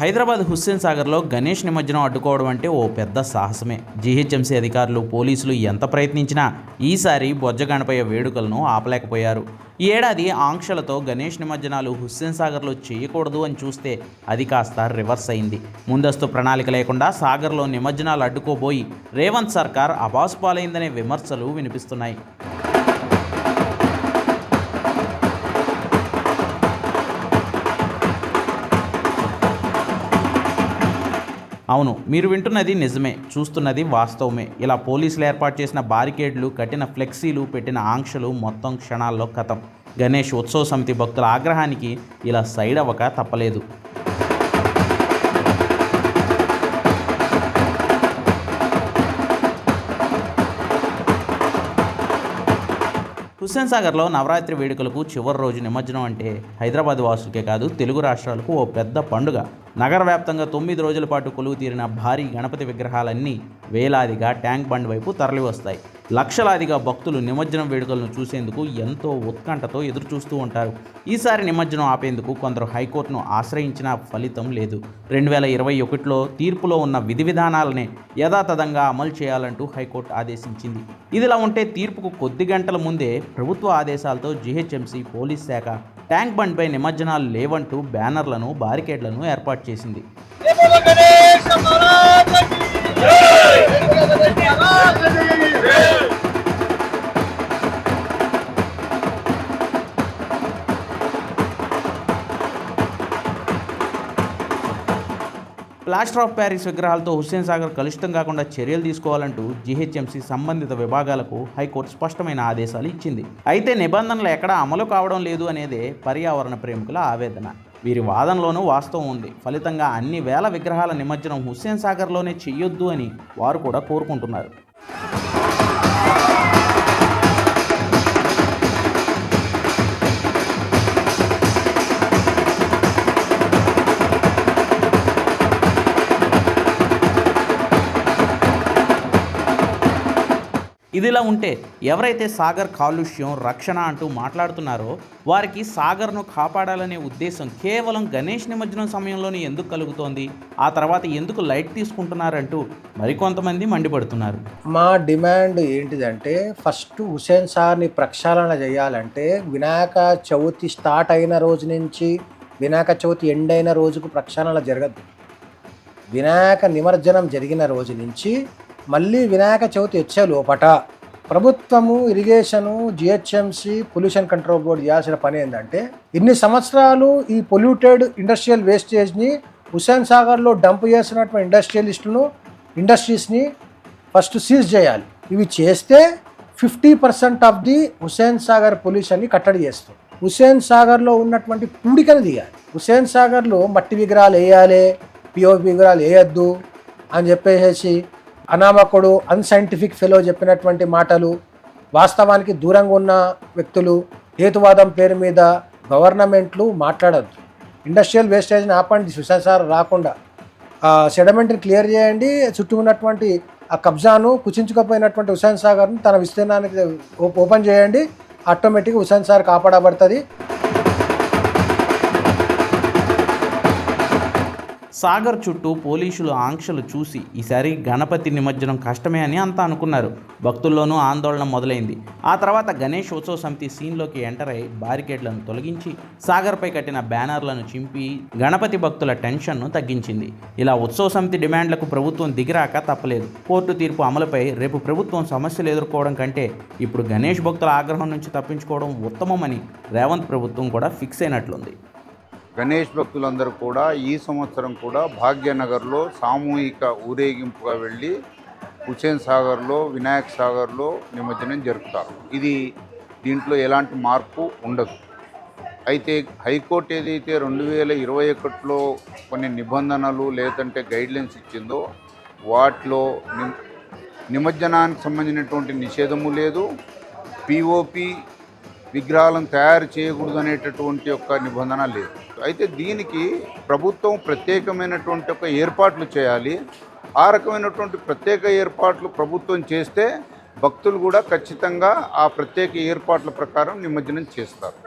హైదరాబాద్ హుస్సేన్ సాగర్లో గణేష్ నిమజ్జనం అడ్డుకోవడం అంటే ఓ పెద్ద సాహసమే. జీహెచ్ఎంసీ అధికారులు పోలీసులు ఎంత ప్రయత్నించినా ఈసారి బొజ్జగణపయ్య వేడుకలను ఆపలేకపోయారు. ఈ ఏడాది ఆంక్షలతో గణేష్ నిమజ్జనాలు హుస్సేన్ సాగర్లో చేయకూడదు అని చూస్తే అది కాస్త రివర్స్ అయింది. ముందస్తు ప్రణాళిక లేకుండా సాగర్లో నిమజ్జనాలు అడ్డుకోబోయి రేవంత్ సర్కార్ అబాసుపాలైందనే విమర్శలు వినిపిస్తున్నాయి. అవును మీరు వింటున్నది నిజమే చూస్తున్నది వాస్తవమే. ఇలా పోలీసులు ఏర్పాటు చేసిన బారికేడ్లు కట్టిన ఫ్లెక్సీలు పెట్టిన ఆంక్షలు మొత్తం క్షణాల్లో కథం. గణేష్ ఉత్సవ సమితి భక్తుల ఆగ్రహానికి ఇలా సైడ్ అవ్వక తప్పలేదు. హుస్సేన్ సాగర్లో నవరాత్రి వేడుకలకు చివరి రోజు నిమజ్జనం అంటే హైదరాబాద్ వాసులకే కాదు తెలుగు రాష్ట్రాలకు ఓ పెద్ద పండుగ. నగర వ్యాప్తంగా తొమ్మిది రోజుల పాటు కొలువు తీరిన భారీ గణపతి విగ్రహాలన్నీ వేలాదిగా ట్యాంక్ బండ్ వైపు తరలివస్తాయి. లక్షలాదిగా భక్తులు నిమజ్జనం వేడుకలను చూసేందుకు ఎంతో ఉత్కంఠతో ఎదురుచూస్తూ ఉంటారు. ఈసారి నిమజ్జనం ఆపేందుకు కొందరు హైకోర్టును ఆశ్రయించిన ఫలితం లేదు. రెండు వేల ఇరవై ఒకటిలో తీర్పులో ఉన్న విధి విధానాలనే యథాతథంగా అమలు చేయాలంటూ హైకోర్టు ఆదేశించింది. ఇదిలా ఉంటే తీర్పుకు కొద్ది గంటల ముందే ప్రభుత్వ ఆదేశాలతో జీహెచ్ఎంసీ పోలీస్ శాఖ ట్యాంక్ బండ్పై నిమజ్జనాలు లేవంటూ బ్యానర్లను బారికేడ్లను ఏర్పాటు చేసింది. ప్లాస్టర్ ఆఫ్ ప్యారిస్ విగ్రహాలతో హుస్సేన్ సాగర్ కలుషితం కాకుండా చర్యలు తీసుకోవాలంటూ జీహెచ్ఎంసీ సంబంధిత విభాగాలకు హైకోర్టు స్పష్టమైన ఆదేశాలు ఇచ్చింది. అయితే నిబంధనలు ఎక్కడా అమలు కావడం లేదు అనేదే పర్యావరణ ప్రేమికుల ఆవేదన. వీరి వాదనలోనూ వాస్తవం ఉంది. ఫలితంగా అన్ని వేల విగ్రహాల నిమజ్జనం హుస్సేన్ సాగర్లోనే చెయ్యొద్దు అని వారు కూడా కోరుకుంటున్నారు. ఇదిలా ఉంటే ఎవరైతే సాగర్ కాలుష్యం రక్షణ అంటూ మాట్లాడుతున్నారో వారికి సాగర్ను కాపాడాలనే ఉద్దేశం కేవలం గణేష్ నిమజ్జనం సమయంలోనే ఎందుకు కలుగుతోంది? ఆ తర్వాత ఎందుకు లైట్ తీసుకుంటున్నారంటూ మరికొంతమంది మండిపడుతున్నారు. మా డిమాండ్ ఏంటిదంటే ఫస్ట్ హుసేన్ సార్ని ప్రక్షాళన చేయాలంటే వినాయక చవితి స్టార్ట్ అయిన రోజు నుంచి వినాయక చవితి ఎండ్ అయిన రోజుకు ప్రక్షాళన జరగదు వినాయక నిమజ్జనం జరిగిన రోజు నుంచి మళ్ళీ వినాయక చవితి వచ్చే లోపట ప్రభుత్వము irrigation GHMC pollution control board చేయాల్సిన పని ఏంటంటే ఇన్ని సంవత్సరాలు ఈ పొల్యూటెడ్ ఇండస్ట్రియల్ వేస్టేజ్ని హుసేన్ సాగర్లో డంప్ చేసినటువంటి ఇండస్ట్రియలిస్టులను ఇండస్ట్రీస్ని ఫస్ట్ సీజ్ చేయాలి. ఇవి చేస్తే fifty percent of the Hussain Sagar పొల్యూషన్ని కట్టడి చేస్తాం. హుసేన్ సాగర్లో ఉన్నటువంటి పూడికని తీయాలి హుసేన్ సాగర్లో మట్టి విగ్రహాలు వేయాలి పిఓపి విగ్రహాలు వేయద్దు అని చెప్పేసి అనామకుడు అన్సైంటిఫిక్ ఫెలో చెప్పినటువంటి మాటలు వాస్తవానికి దూరంగా ఉన్న వ్యక్తులు హేతువాదం పేరు మీద గవర్నమెంట్లు మాట్లాడద్దు. ఇండస్ట్రియల్ వేస్టేజ్ని ఆపండి సుశాసార రాకుండా. సెడమెంట్ని క్లియర్ చేయండి చుట్టూ ఉన్నటువంటి ఆ కబ్జాను కుచించుకపోయినటువంటి హుసేన్ సాగర్ను తన విస్తీర్ణానికి ఓపెన్ చేయండి ఆటోమేటిక్గా హుసేన్ సార్ కాపాడబడుతుంది. సాగర్ చుట్టూ పోలీసులు ఆంక్షలు చూసి ఈసారి గణపతి నిమజ్జనం కష్టమే అని అంతా అనుకున్నారు. భక్తుల్లోనూ ఆందోళన మొదలైంది. ఆ తర్వాత గణేష్ ఉత్సవ సమితి సీన్లోకి ఎంటర్ అయి బారికేడ్లను తొలగించి సాగర్పై కట్టిన బ్యానర్లను చింపి గణపతి భక్తుల టెన్షన్ను తగ్గించింది. ఇలా ఉత్సవ సమితి డిమాండ్లకు ప్రభుత్వం దిగిరాక తప్పలేదు. కోర్టు తీర్పు అమలుపై రేపు ప్రభుత్వం సమస్యలు ఎదుర్కోవడం కంటే ఇప్పుడు గణేష్ భక్తుల ఆగ్రహం నుంచి తప్పించుకోవడం ఉత్తమమని రేవంత్ ప్రభుత్వం కూడా ఫిక్స్ అయినట్లుంది. గణేష్ భక్తులందరూ కూడా ఈ సంవత్సరం కూడా భాగ్యనగర్లో సామూహిక ఊరేగింపుగా వెళ్ళి హుసేన్ సాగర్లో వినాయక్ సాగర్లో నిమజ్జనం జరుపుతారు. ఇది దీంట్లో ఎలాంటి మార్పు ఉండదు. అయితే హైకోర్టు ఏదైతే రెండు వేల ఇరవై ఒకటిలో కొన్ని నిబంధనలు లేదంటే గైడ్లైన్స్ ఇచ్చిందో వాటిలో ని- నిమజ్జనానికి సంబంధించినటువంటి నిషేధము లేదు. పిఓపి విగ్రహాలను తయారు చేయకూడదు అనేటటువంటి యొక్క నిబంధన లేదు. అయితే దీనికి ప్రభుత్వం ప్రత్యేకమైనటువంటి ఒక ఏర్పాట్లు చేయాలి. ఆ రకమైనటువంటి ప్రత్యేక ఏర్పాట్లు ప్రభుత్వం చేస్తే భక్తులు కూడా ఖచ్చితంగా ఆ ప్రత్యేక ఏర్పాట్ల ప్రకారం నిమజ్జనం చేస్తారు.